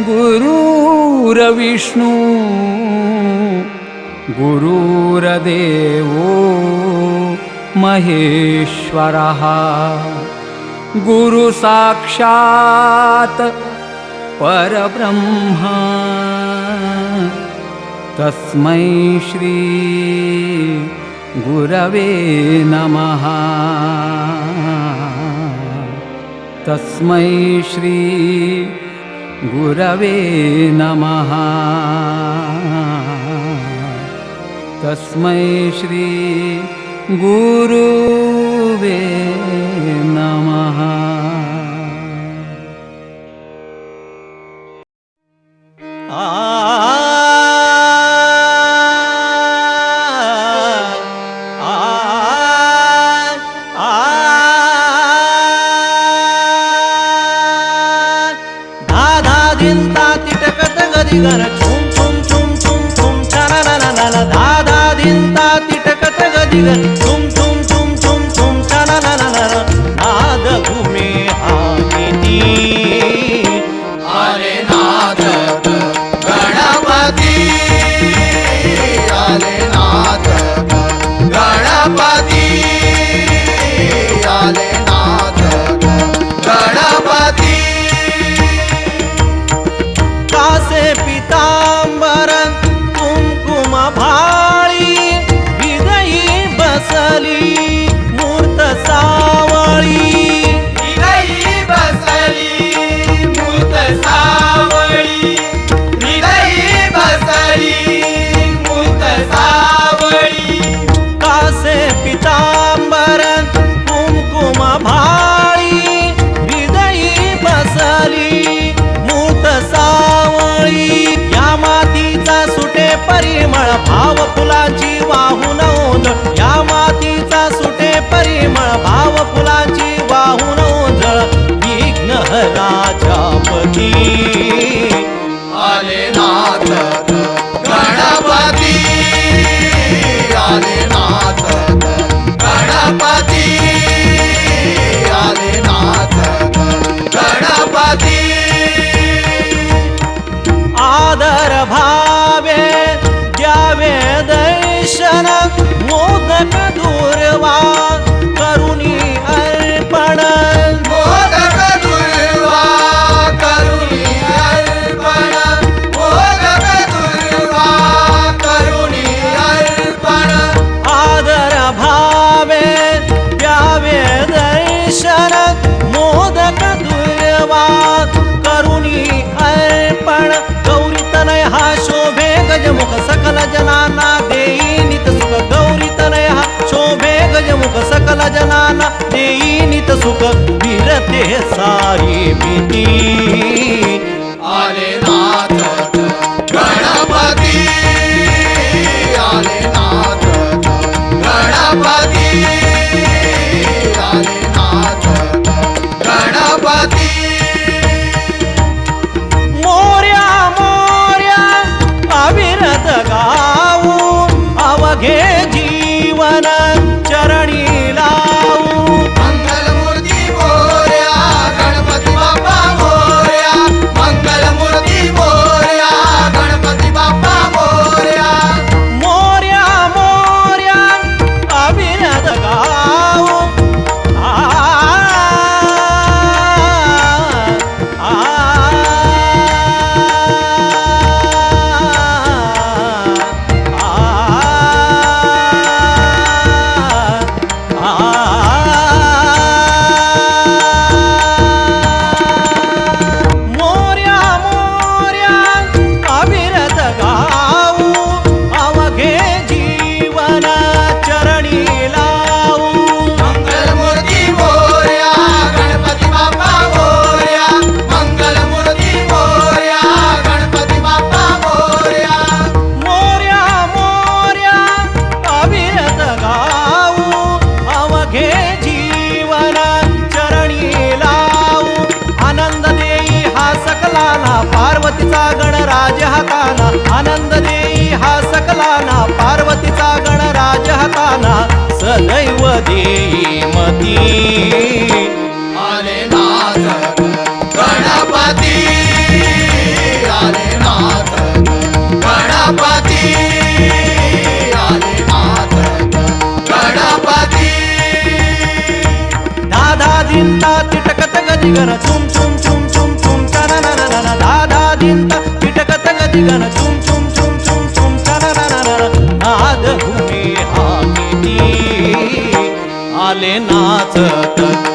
गुरुरविष्णु। गुरुरदेवो महेश्वरः। गुरुसाक्षात् परब्रह्मा। तस्मै श्री गुरवे नमः। तस्मै श्री गुरवे नमः। तस्मै श्री गुरुवे नमः। आ दा तिटकत गदिगर चुम चुम चुम छुम छुम छा दा दा तिटकत गदिगर छुम परिमळ भाव फुलाची वाहून ओंज या मातीचा सुटे परिमळ भाव फुलाची वाहून ओंजळ विघ्न राजा पती. गजमुख सकल जनाना, देई नित सुख गौरी तनया। शोभे गजमुख सकल जनाना, देई नित सुख बीरते सारी भीती हाताना आनंद देई हा सकलाना पार्वतीचा गणराज हाताना सदैव देई मती. आले नाथ गणपती. आले नाथ गणपती. आले नाथ गणपती. दादा तिटकत गदिगन तिटकत गदिगन चुम चुम चुम चुम चुम चननननन नाद हुके हा किती आले नाच